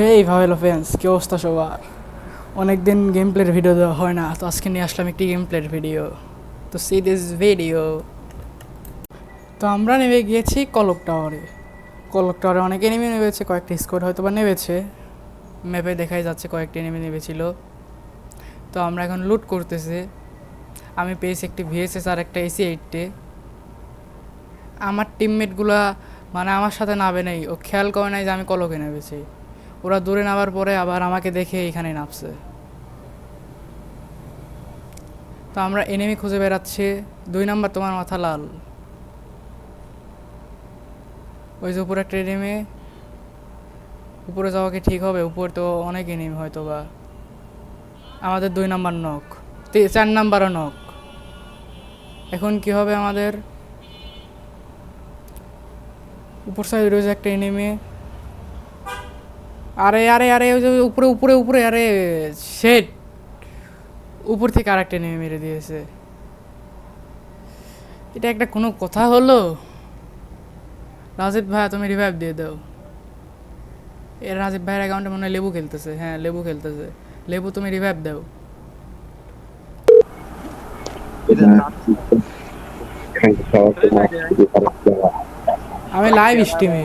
হেই ভাবেলো friends কী অবস্থা সবার? অনেক দিন গেম প্লের ভিডিও দেওয়া হয় না, তো আজকে নিয়ে আসলাম একটি গেম প্লের ভিডিও তো সি দিস ভিডিও তো আমরা নেমে গিয়েছি কলক টাওয়ারে কলক টাওয়ারে অনেক এনিমি নেমেছে, কয়েকটি স্কোয়াড হয়তো বা নেমেছে। ম্যাপে দেখাই যাচ্ছে কয়েকটি এনিমি নেমেছিল। তো আমরা এখন লুট করতেছি। আমি পেয়েছি একটি ভিএসএস আর একটা এসি এইটটে আমার টিমমেটগুলা মানে আমার সাথে নাবে নেই, ও খেয়াল করে নাই যে আমি কলকে নেমেছি। ওরা দূরে নামার পরে আবার আমাকে দেখে এখানে নামছে। তো আমরা এনিমি খুঁজে বেড়াচ্ছি। দুই নাম্বার তোমার মাথা লাল। ওই যে উপরে একটা এনিমি উপরে যাওয়া কি ঠিক হবে? উপরে তো অনেক এনিমি হয়তো বা আমাদের দুই নাম্বার নখ চার নাম্বারও নখ এখন কি হবে আমাদের? উপর সাইড রয়েছে একটা এনিমি আরে আরে আরে, ওই যে উপরে উপরে উপরে, আরে শেট উপর থেকে আরেকটা নেমে মেরে দিয়েছে। এটা একটা কোনো কথা হলো? রাজীব ভাই তুমি রিভাইভ দিয়ে দাও। এ রাজীব ভাইয়ের অ্যাকাউন্টে মনে হয় লেবু খেলতেছে। হ্যাঁ লেবু খেলতেছে। লেবু, তুমি রিভাইভ দাও। আমি লাইভ স্ট্রিমে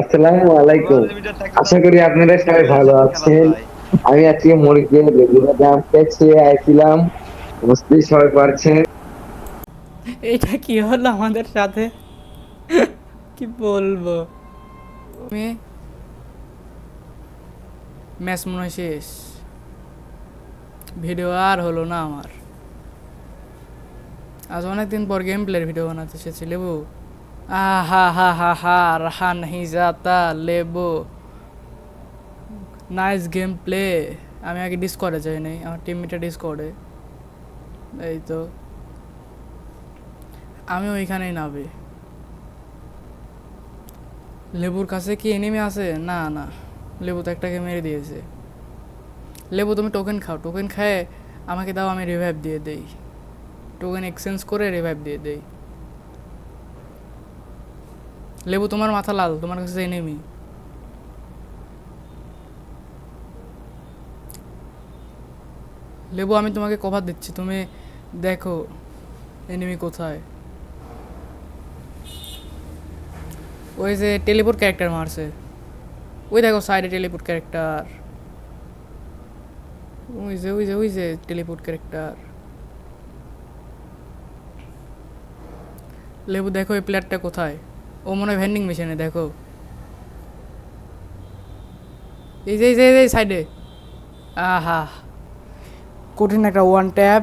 আসসালামু আলাইকুম। আশা করি আপনারা সবাই ভালো আছেন। আমি আজকে লেগুনা দাম আইছিলাম। সবাই পারছেন। এটা কি হলো আমাদের সাথে? কি বলব? ম্যাচ মনে শেষ। ভিডিও আর হলো না আমার। আজ অনেকদিন পর গেম প্লের ভিডিও বানাতে এসেছি, লেবু। আহা হা হা হা রাহা নাহি যাতা লেবু। নাইস গেম প্লে আমি আগে ডিসকর্ডে যাই নাই আমার টিমমেটে ডিসকর্ডে এই তো। আমি ওইখানেই নাবে লেবুর কাছে কি এনিমি আছে? না না। লেবু তো একটাকে মেরে দিয়েছে। লেবু, তুমি টোকেন খাও। টোকেন খায় আমাকে দাও, আমি রিভাইভ দিয়ে দেই। টোকেন এক্সচেঞ্জ করে রিভাইভ দিয়ে দেই। লেবু তোমার মাথা লাল, তোমার কাছে এনিমি লেবু, আমি তোমাকে কভার দিচ্ছি, তুমি দেখো এনিমি কোথায়। ওই যে টেলিপোর্ট ক্যারেক্টার মারছে। ওই দেখো সাইডে টেলিপোর্ট ক্যারেক্টার ওই যে ওই যে ওই যে টেলিপোর্ট ক্যারেক্টার লেবু, দেখো এই প্লেয়ারটা কোথায়। ও মনে হয় ভেন্ডিং মেশিনে দেখো। এই যে এই সাইডে আহা। কঠিন একটা ওয়ান ট্যাপ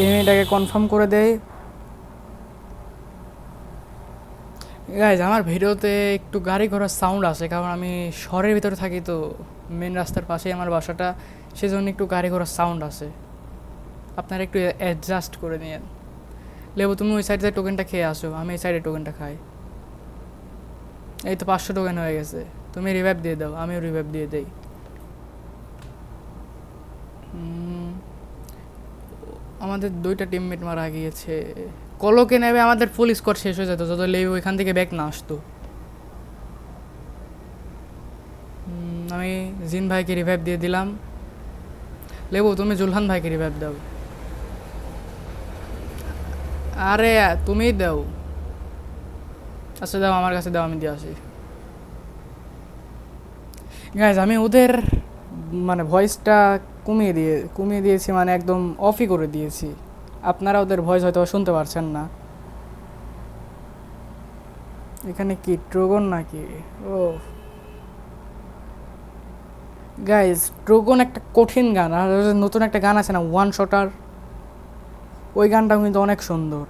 এনিমিটাকে কনফার্ম করে দেয় গাইজ আমার ভিডিওতে একটু গাড়ি ঘোড়ার সাউন্ড আসে কারণ আমি শহরের ভিতরে থাকি তো মেন রাস্তার পাশেই আমার বাসাটা সেজন্য একটু গাড়ি ঘোড়ার সাউন্ড আসে। আপনারা একটু অ্যাডজাস্ট করে নিন লেবু, তুমি ওই সাইডে টোকেনটা খেয়ে আসো, আমি এই সাইডে টোকেনটা খাই। এই তো পাঁচশো টোকেন হয়ে গেছে। তুমি রিভাইভ দিয়ে দাও, আমিও রিভাইভ দিয়ে দেই। আমাদের দুইটা টিমমেট মারা গিয়েছে। কলকে নেবে? আমাদের ফুল স্কোর শেষ হয়ে যেত, যত লেবু এখান থেকে ব্যাক না আসতো। আমি জিন ভাইকে রিভাইভ দিয়ে দিলাম। লেবু, তুমি জুলহান ভাইকে রিভাইভ দাও। আরে তুমি দাও। আচ্ছা দাও, আমার কাছে দাও, আমি দিয়ে আসি। গাইজ আমি ওদের মানে ভয়েসটা কমিয়ে দিয়ে, কমিয়ে দিয়েছি মানে একদম অফই করে দিয়েছি। আপনারা ওদের ভয়েস হয়তো শুনতে পারছেন না। এখানে কি ট্রোগন নাকি? ও। গাইজ ট্রোগন একটা কঠিন গান, আর নতুন একটা গান আছে না ওয়ান শটার ওই গানটাও কিন্তু অনেক সুন্দর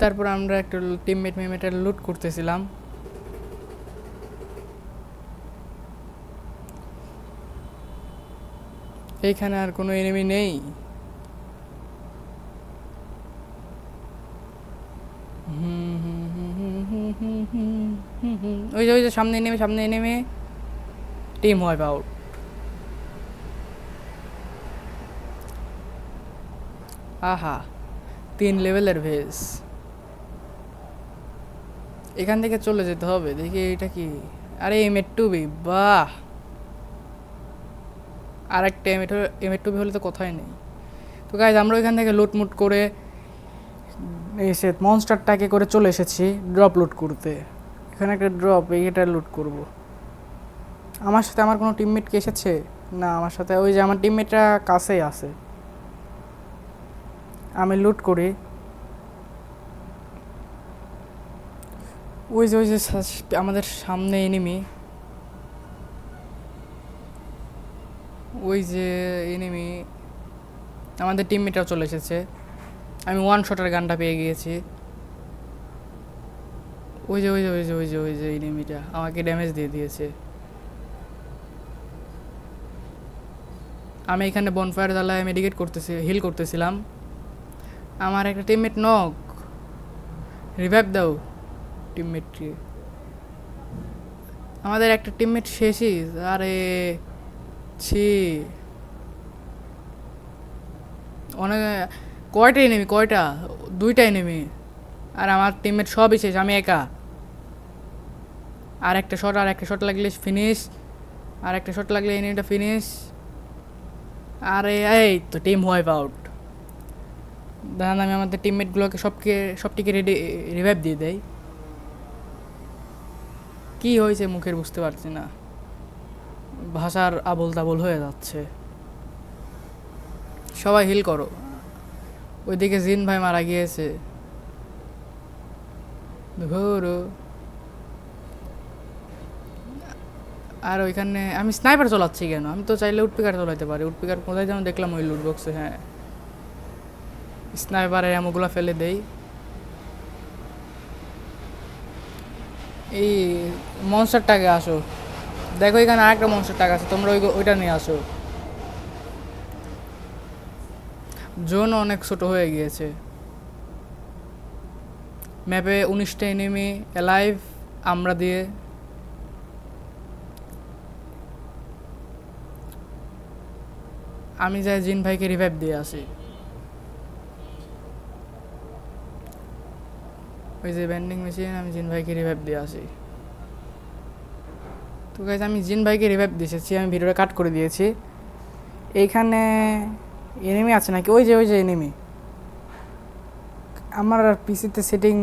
তারপর আমরা একটা টিমমেট মেমেটা লুট করতেছিলাম এইখানে আর কোনো এনিমি নেই ওই যে ওই যে সামনে নেমে সামনে নেমে টিম হয় আউট আহা তিন লেভেলের ভেজ এখান থেকে চলে যেতে হবে। দেখি এটা কি? আরে এম এর টুবি বাহ! আর একটা এম এম এর টুবি হলে তো কথাই নেই। তো গাইজ আমরা এখান থেকে লুটমুট করে এসে মনস্টারটাকে করে চলে এসেছি ড্রপ লুট করতে। এখানে একটা ড্রপ এইটা লুট করব। আমার সাথে আমার কোনো টিমমেট কি এসেছে? না, আমার সাথে ওই যে আমার টিমমেটটা কাছেই আছে। আমি লুট করি। ওই যে ওই যে আমাদের সামনে এনিমি ওই যে এনিমি আমাদের টিমমেটরাও চলে এসেছে। আমি ওয়ান শটের গানটা পেয়ে গিয়েছি। ওই যে ওই যে ওই যে ওই যে ওই যে এনিমিটা আমাকে ড্যামেজ দিয়ে দিয়েছে। আমি এখানে বনফায়ার জ্বালায় মেডিকেট করতেছি হিল করতেছিলাম। আমার একটা টিমমেট নক রিভাইভ দাও টিমমেটকে আমাদের একটা টিমমেট শেষই আরে ছি। অনেক, কয়টা এনেমি কয়টা? দুইটা এনেমি আর আমার টিমমেট সবই শেষ, আমি একা। আর একটা শট আর একটা শট লাগলে ফিনিশ আর একটা শট লাগলে এনিমিটা ফিনিশ আরে, এই তো টিম ওয়াইপ আউট দাঁড়ান আমি আমাদের টিমমেটগুলোকে সবকে, সবটিকে রেডি রিভাইভ দিয়ে দেয় কি হয়েছে মুখের বুঝতে পারছি না। ভাষার আবল তাবল হয়ে যাচ্ছে। সবাই হিল করো। ওইদিকে জিন ভাই মারা গিয়েছে। ঘোরো আর ওইখানে আমি স্নাইপার চলাচ্ছি কেন? আমি তো চাইলে উডপিকার চলাইতে পারি। উডপিকার কোথায় যেন দেখলাম ওই লুট বক্সে হ্যাঁ। স্নাইপারের এমোগুলো ফেলে দেই। এই মনস্টারটাকে আসো। দেখো এখানে আরেকটা মনস্টার টাক আছে, তোমরা ওই ওইটা নিয়ে আসো। জোন অনেক ছোট হয়ে গিয়েছে। ম্যাপে উনিশটা এনিমি অ্যালাইভ আমরা দিয়ে আমি যাই জিন ভাইকে রিভাইভ দিয়ে আসি। ওই যে ব্যান্ডিং মেশিন আমি জিন ভাইকে রিভাইভ দিয়ে আসি। তো গাইজ আমি জিন ভাইকে রিভাইভ দিয়েছি, আমি ভিডিওটা কাট করে দিয়েছি। এইখানে এনিমি আছে নাকি? ওই যে ওই যে এনিমি আমার পিসিতে সেটিং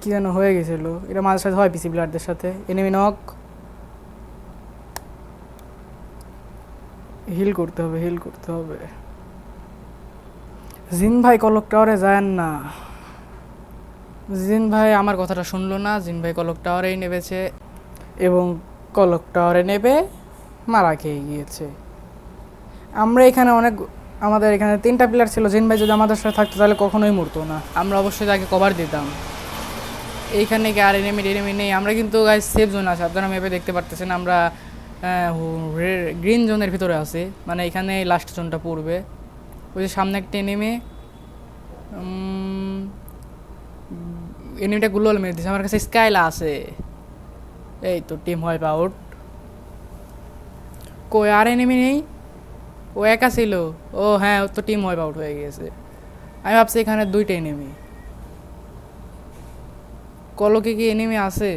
কি যেন হয়ে গেছিল। এটা মাঝে সাথে হয় পিসি প্লেয়ারদের সাথে। এনিমি নক হিল করতে হবে, হিল করতে হবে। জিন ভাই কলক টাওয়ারে যায় না। জিন ভাই আমার কথাটা শুনলো না, জিন ভাই কলক টাওয়ারেই নেবেছে এবং কলক টাওয়ারে নেবে, মারা খেয়ে গিয়েছে। আমরা এখানে অনেক, আমাদের এখানে তিনটা প্লেয়ার ছিল, জিন ভাই যদি আমাদের সাথে থাকতো তাহলে কখনোই মরতো না। আমরা অবশ্যই তাকে কভার দিতাম। এইখানে কি আর এনিমি এনিমি নেই? আমরা কিন্তু গাইজ সেফ জোন আছে আপনারা ম্যাপে দেখতে পারতেছেন, আমরা গ্রিন জোনের ভিতরে আছে। মানে এখানে লাস্ট জোনটা পড়বে। ওই যে সামনে একটা এনিমি এনিমিটা গুলোল মেরে দিচ্ছে আমার কাছে স্কাইলা আছে। এই তো টিম হয় আউট কই, আর এনিমি নেই? ও একা ছিল। ও হ্যাঁ ওর তো টিম ওয়াইপ আউট হয়ে গিয়েছে আমি ভাবছি এখানে দুইটা এনিমি কলকে কি এনিমি আছে?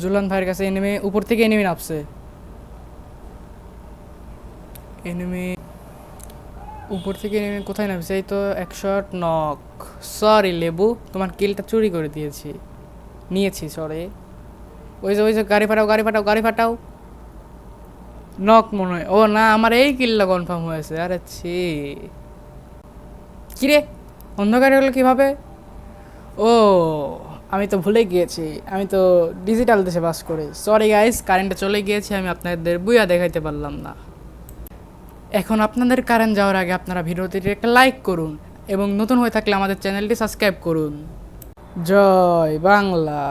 জুলান ভাইয়ের কাছে এনিমি উপর থেকে এনিমি নামছে। এনিমি উপর থেকে এনিমি কোথায় নামছে? এই তো এক শট নক সরি লেবু, তোমার কিলটা চুরি করে দিয়েছি। নিয়েছি সরি ওই যে ওই যে, গাড়ি ফাটাও গাড়ি ফাটাও গাড়ি ফাটাও। নক মনে হয়। ও না, আমার এই কিল্লা কনফার্ম হয়েছে। আরে ছি। কিরে? অন্ধকারে হলো কীভাবে? ও আমি তো ভুলে গিয়েছি, আমি তো ডিজিটাল দেশে বাস করি। সরি গাইস কারেন্টটা চলে গিয়েছে, আমি আপনাদের বুয়া দেখাইতে পারলাম না। এখন আপনাদের কারেন্ট যাওয়ার আগে আপনারা ভিডিওটিতে একটা লাইক করুন এবং নতুন হয়ে থাকলে আমাদের চ্যানেলটি সাবস্ক্রাইব করুন। জয় বাংলা।